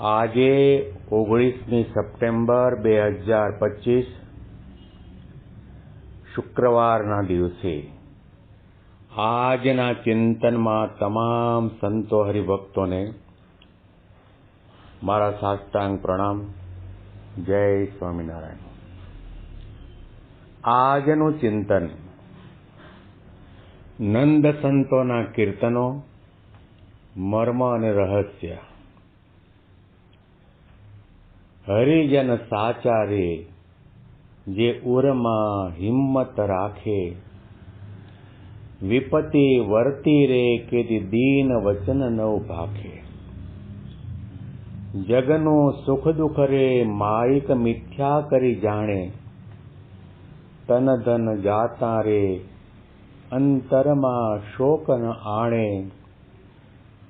આજે ઓગણીસમી સપ્ટેમ્બર બે હજાર પચીસ શુક્રવારના દિવસે આજના ચિંતનમાં તમામ સંતો હરિભક્તોને મારા સાષ્ટાંગ પ્રણામ. જય સ્વામિનારાયણ. આજનું ચિંતન નંદ સંતોના કીર્તનો, મર્મ અને રહસ્ય હરિજન સાચા રે જે ઉરમાં હિંમત રાખે. વિપતિ વર્તી રે કે દીન વચન નવ ભાખે. જગનું સુખ દુઃખ રે માયિક મિથ્યા કરી જાણે. તન ધન જાતા રે અંતરમાં શોક ન આણે.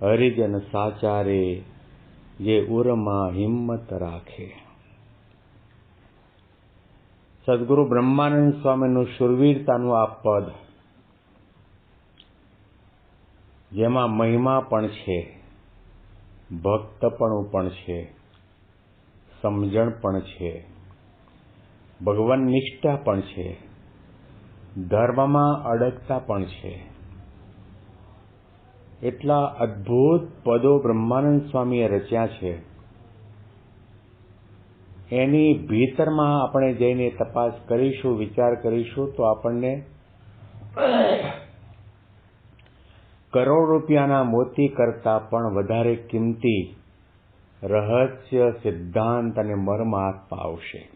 હરિજન સાચા રે જે ઉરમાં હિંમત રાખે. સદગુરુ બ્રહ્માનંદ સ્વામીનું શુરવીરતાનું આ પદ, જેમાં મહિમા પણ છે ભક્તપણું પણ છે, સમજણ પણ છે, ભગવાન નિષ્ઠા પણ છે, ધર્મમાં અડગતા પણ છે. એટલા અદ્ભુત પદો બ્રહ્માનંદ સ્વામીએ રચ્યા છે. એની ભીતરમાં આપણે જઈને તપાસ કરીશું, વિચાર કરીશું, તો આપણને કરોડ રૂપિયાના મોતી કરતા પણ વધારે કિંમતી રહસ્ય, સિદ્ધાંત અને મર્મ આત્મા આવશે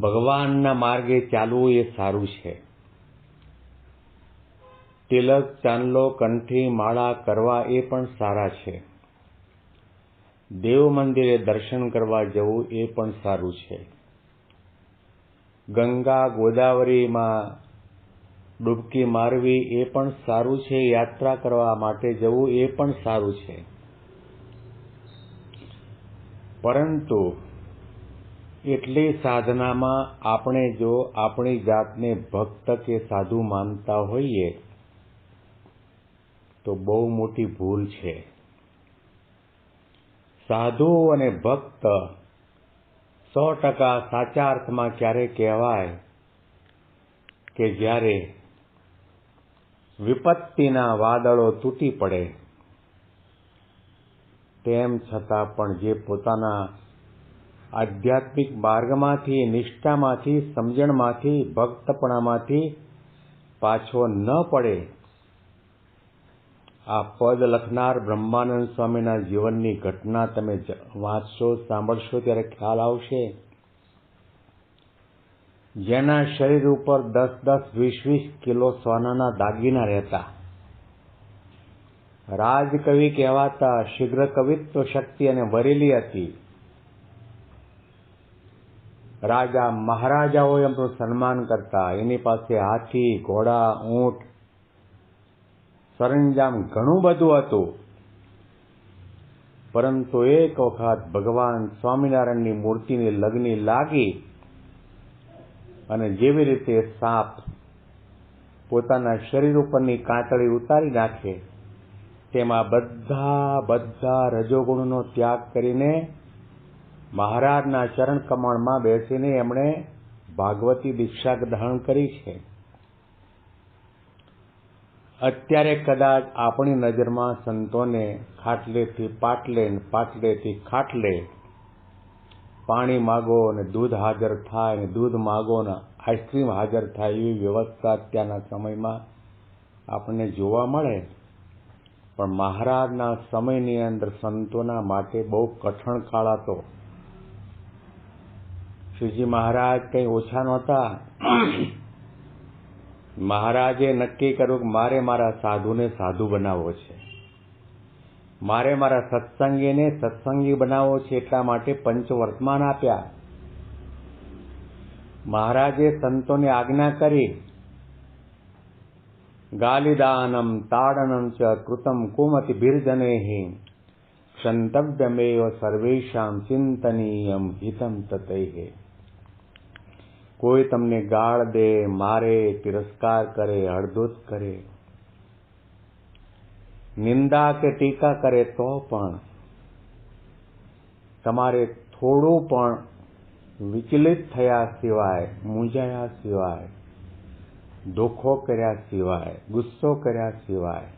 ભગવાનના માર્ગે ચાલવું એ સારું છે. તિલક, ચાંદલો, કંઠી, માળા કરવા એ પણ સારા છે. દેવ મંદિરે દર્શન કરવા જવું એ પણ સારું છે. ગંગા ગોદાવરીમાં ડૂબકી મારવી એ પણ સારું છે. યાત્રા કરવા માટે જવું એ પણ સારું છે. પરંતુ એટલી સાધનામાં આપણે જો આપણી જાતને ભક્ત કે સાધુ માનતા હોઈએ તો બહુ મોટી ભૂલ છે. સાધુ અને ભક્ત સો ટકા સાચા અર્થમાં ક્યારે કહેવાય કે જ્યારે વિપત્તિના વાદળો તૂટી પડે, તેમ છતાં પણ જે પોતાના આધ્યાત્મિક માર્ગમાંથી, નિષ્ઠામાંથી, સમજણમાંથી, ભક્તપણામાંથી પાછો ન પડે આ પદ લખનાર બ્રહ્માનંદ સ્વામીના જીવનની ઘટના તમે વાંચશો, સાંભળશો, ત્યારે ખ્યાલ આવશે. જેના શરીર ઉપર દસ દસ વીસ વીસ કિલો સોનાના દાગીના રહેતા. રાજકવિ કહેવાતા શીઘ્ર કવિત્વ શક્તિ અને વરેલી હતી. રાજા મહારાજાઓ એમનું સન્માન કરતા, એની પાસે હાથી, ઘોડા, ઊંટ સરંજામ ઘણું બધું હતું. પરંતુ એક વખત ભગવાન સ્વામિનારાયણની મૂર્તિની લગ્ની લાગી અને જેવી રીતે સાપ પોતાના શરીર ઉપરની કાંતળી ઉતારી નાખે, તેમાં બધા બધા રજોગુણનો ત્યાગ કરીને મહારાજના ચરણ કમળમાં બેસીને એમણે ભાગવતી દીક્ષા ગ્રહણ કરી છે. અત્યારે કદાચ આપણી નજરમાં સંતોને ખાટલેથી પાટલે ને પાટલેથી ખાટલે પાણી માગો અને દૂધ હાજર થાય અને દૂધ માગો ને આઈસ્ક્રીમ હાજર થાય એવી વ્યવસ્થા અત્યારના સમયમાં આપણને જોવા મળે. પણ મહારાજના સમયની અંદર સંતોના માટે બહુ કઠણ કાળ હતો. શ્રીજી મહારાજ કંઈ ઓછા નહોતા. મહારાજે નક્કી કર્યું કે મારે મારા સાધુને સાધુ બનાવવો છે. મારે મારા સત્સંગીને સત્સંગી બનાવવો છે એટલા માટે પંચ વર્તમાન આપ્યા. મહારાજે સંતોને આજ્ઞા કરી. ગાલિદાનમ તાડનમ ચ કૃતમ કુમતિ ભીર્જને ક્ષંતવ્યમેવ સર્વેશામ ચિંતનીયમ હિતમ તતૈ કોઈ તમને ગાળ દે, મારે, તિરસ્કાર કરે, હળદોત કરે. નિંદા કે ટીકા કરે તો પણ તમારે થોડું પણ વિચલિત થયા સિવાય, મૂંઝાયા સિવાય, દુઃખો કર્યા સિવાય, ગુસ્સો કર્યા સિવાય,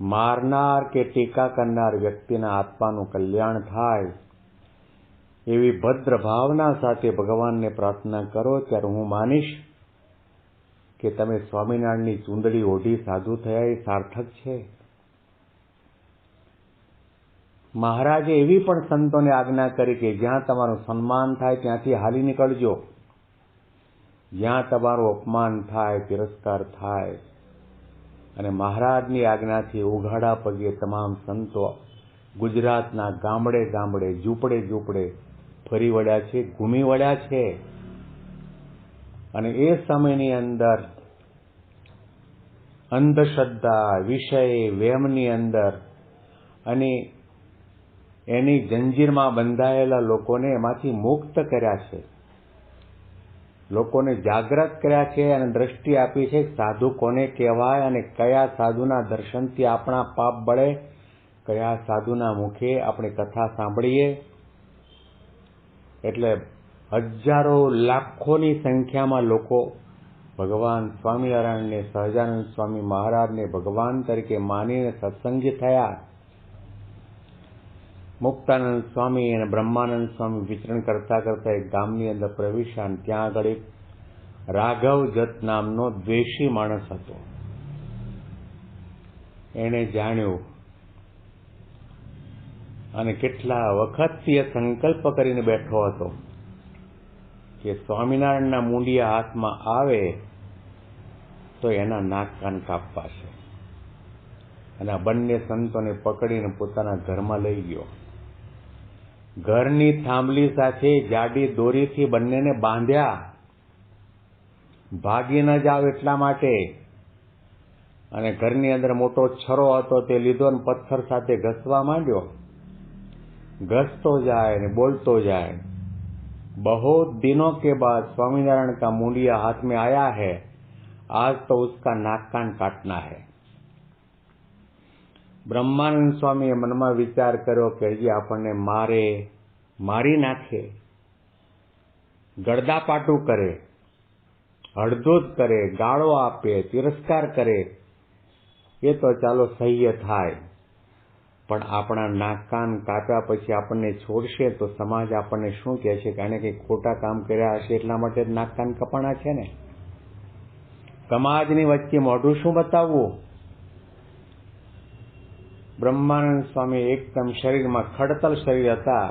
મારનાર કે ટીકા કરનાર વ્યક્તિના આત્માનું કલ્યાણ થાય એવી ભદ્ર ભાવના સાથે ભગવાનને પ્રાર્થના કરો, ત્યારે હું માનીશ કે તમે સ્વામિનારાયણની ચૂંદડી ઓઢી સાધુ થયા એ સાર્થક છે. મહારાજે એવી પણ સંતોને આજ્ઞા કરી કે જ્યાં તમારું સન્માન થાય ત્યાંથી હાલી નીકળજો. જ્યાં તમારું અપમાન થાય, તિરસ્કાર થાય અને મહારાજની આજ્ઞાથી ઉઘાડા પગે તમામ સંતો ગુજરાતના ગામડે ગામડે ઝૂંપડે ઝૂંપડે ફરી વળ્યા છે, ઘૂમી વળ્યા છે. અને એ સમયની અંદર અંધશ્રદ્ધા, વિષય, વેમની અંદર અને એની જંજીરમાં બંધાયેલા લોકોને એમાંથી મુક્ત કર્યા છે. લોકોને જાગૃત કર્યા છે અને દ્રષ્ટિ આપી છે, સાધુ કોને કહેવાય અને કયા સાધુના દર્શનથી આપણા પાપ બળે, કયા સાધુના મુખે આપણે કથા સાંભળીએ. એટલે હજારો લાખોની સંખ્યામાં લોકો ભગવાન સ્વામિનારાયણને, સહજાનંદ સ્વામી મહારાજને ભગવાન તરીકે માનીને સત્સંગી થયા. મુક્તાનંદ સ્વામી અને બ્રહ્માનંદ સ્વામી વિચરણ કરતા કરતા એક ગામની અંદર પ્રવેશ્યા અને ત્યાં આગળ એક રાઘવ જત નામનો દ્વેષી માણસ હતો. એણે જાણ્યું અને કેટલા વખતથી એ સંકલ્પ કરીને બેઠો હતો કે સ્વામિનારાયણના મૂંડિયા હાથમાં આવે તો એના નાક કાન કાપવા છે. અને આ બંને સંતોને પકડીને પોતાના ઘરમાં લઈ ગયો. ઘરની થાંભલી સાથે જાડી દોરીથી બંનેને બાંધ્યા. ભાગી ન જાવ એટલા માટે. અને ઘરની અંદર મોટો છરો હતો તે લીધો પથ્થર સાથે ઘસવા માંડ્યો. घसतो जाए ने बोलतो जाए बहुत दिनों के बाद स्वामीनारायण का मुंडिया हाथ में आया है आज तो उसका नाक कान काटना है બ્રહ્માનંદ સ્વામીએ મનમાં વિચાર કર્યો કે હજી આપણને મારે મારી નાખે ગળદાપાટું કરે હળધૂત કરે ગાળો આપે તિરસ્કાર કરે એ તો ચાલો સહ્ય થાય પણ આપણા નાક કાન કાપ્યા પછી આપણને છોડશે તો સમાજ આપણને શું કહે છે કારણ કે ખોટા કામ કર્યા હશે એટલા માટે જ નાક કાન કપાણા છે ને? સમાજની વચ્ચે મોઢું શું બતાવવું? બ્રહ્માનંદ સ્વામી એકદમ શરીરમાં ખડતલ શરીર હતા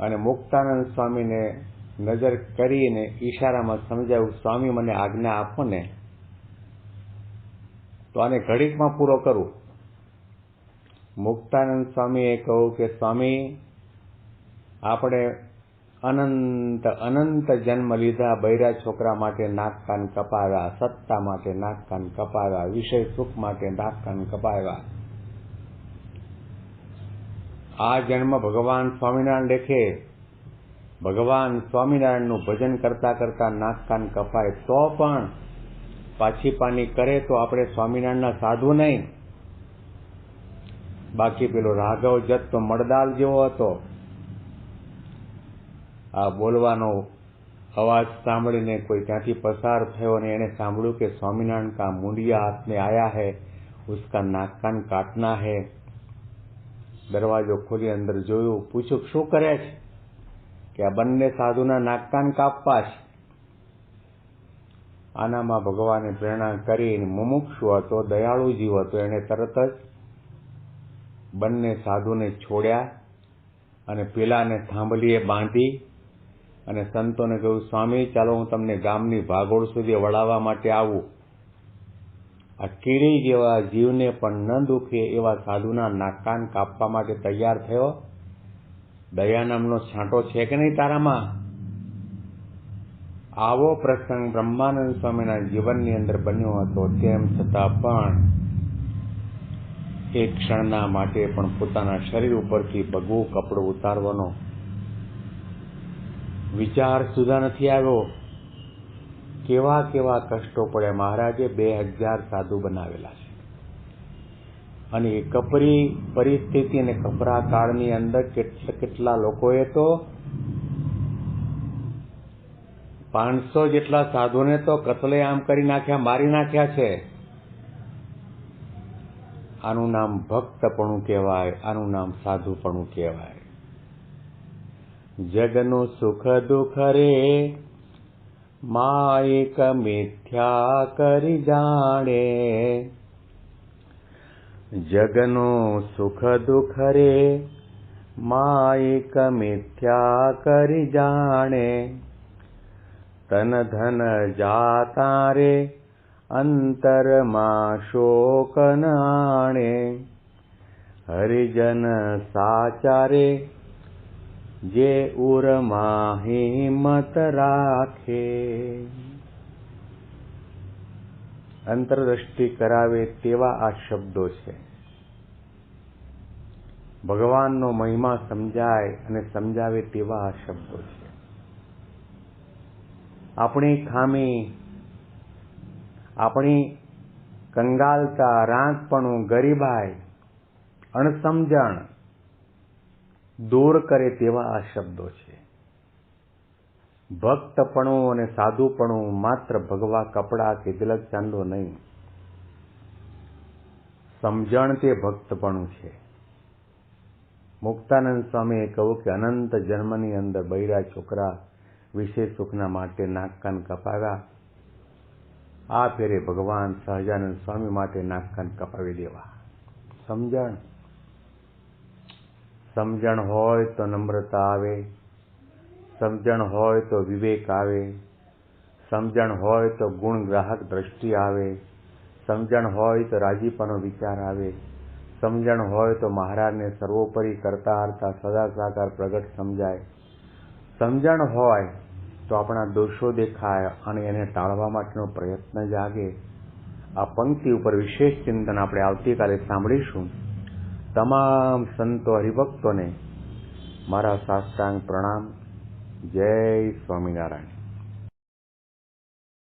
અને મુક્તાનંદ સ્વામીને નજર કરીને ઈશારામાં સમજાવ્યું, સ્વામી, મને આજ્ઞા આપો ને. તો આને ઘડીકમાં પૂરો કરું. મુક્તાનંદ સ્વામીએ કહ્યું કે, સ્વામી, આપણે અનંત અનંત જન્મ લીધા બૈરા છોકરા માટે નાક કાન કપાવ્યા, સત્તા માટે નાક કાન કપાવ્યા, વિષય સુખ માટે નાક કાન કપાવ્યા. આ જન્મ ભગવાન સ્વામિનારાયણ લેખે, ભગવાન સ્વામિનારાયણનું ભજન કરતા કરતા નાક કાન કપાય. તો પણ પાછી પાની કરે તો આપણે સ્વામિનારાયણના સાધુ નહીં. બાકી પેલો રાઘવ જત તો મડદાલ જેવો હતો. આ બોલવાનો અવાજ સાંભળીને કોઈ ત્યાંથી પસાર થયો અને એને સાંભળ્યું કે સ્વામિનારાયણ કા મુંડિયા હાથ મેં આયા હે, ઉસકા નાકાન કાટના હે. દરવાજો ખોલી અંદર જોયું, પૂછ્યું, શું કરે છે? કે આ બંને સાધુના નાકકાન કાપવા છે. આનામાં ભગવાને પ્રેરણા કરી મુમુક્ષુ હતો દયાળુ જીવ હતો, એણે તરત જ બંને સાધુને છોડ્યા અને પેલાને થાંભલીએ બાંધી અને સંતોને કહ્યું, સ્વામી, ચાલો હું તમને ગામની ભાગોળ સુધી વળાવવા માટે આવું. આ કીડી જેવા જીવને પણ ન દુખે એવા સાધુના નાકાન કાપવા માટે તૈયાર થયો. દયા નામનો છાંટો છે કે નહીં તારામાં? આવો પ્રસંગ બ્રહ્માનંદ સ્વામીના જીવનની અંદર બન્યો હતો, તેમ છતાં પણ એક ક્ષણના માટે પણ પોતાના શરીર ઉપરથી ભગવું કપડું ઉતારવાનો વિચાર સુધા નથી આવ્યો. કેવા કેવા કષ્ટો પડે મહારાજે બે હજાર સાધુ બનાવેલા છે. અને એ કપરી પરિસ્થિતિ અને કપરા કાળની અંદર કેટલા કેટલા લોકોએ તો પાંચસો જેટલા સાધુને તો કતલે આમ કરી નાખ્યા, મારી નાખ્યા છે. આનું નામ ભક્તપણું કહેવાય, આનું નામ સાધુપણું કહેવાય. જગનું સુખ દુઃખ રે માયક મિથ્યા કરી જાણે. જગનું સુખ દુઃખ રે માયક મિથ્યા કરી જાણે. તન ધન જાતા રે અંતરમાં શોક નાણે હરિજન સાચારે, જે ઉરમાં હિંમત રાખે. અંતરદ્રષ્ટિ કરાવે તેવા આ શબ્દો છે. ભગવાનનો મહિમા સમજાય અને સમજાવે તેવા આ શબ્દો છે. આપણી ખામી આપણી કંગાલતા રાંતપણું ગરીબાઈ, અણસમજણ દૂર કરે તેવા આ શબ્દો છે. ભક્તપણું અને સાધુપણું માત્ર ભગવા કપડા કે તિલક ચાંદો નહીં. સમજણ તે ભક્તપણું છે. મુક્તાનંદ સ્વામીએ કહ્યું કે અનંત જન્મની અંદર બૈરા છોકરા વિશેષ સુખના માટે નાક કાન કપાવ્યા. આ ફેરે ભગવાન સહજાનંદ સ્વામી માટે નાકકાન કપાવી દેવા. સમજણ? સમજણ હોય તો નમ્રતા આવે, સમજણ હોય તો વિવેક આવે, સમજણ હોય તો ગુણ ગ્રાહક દ્રષ્ટિ આવે, સમજણ હોય તો રાજીપાનો વિચાર આવે, સમજણ હોય તો મહારાજને સર્વોપરી કરતા હરતા સદા સાકાર પ્રગટ સમજાય. સમજણ હોય તો આપણા દોષો દેખાય અને એને ટાળવા માટેનો પ્રયત્ન જાગે. આ પંક્તિ ઉપર વિશેષ ચિંતન આપણે આવતીકાલે સાંભળીશું. તમામ સંતો હરિભક્તોને મારા સાષ્ટાંગ પ્રણામ. જય સ્વામિનારાયણ.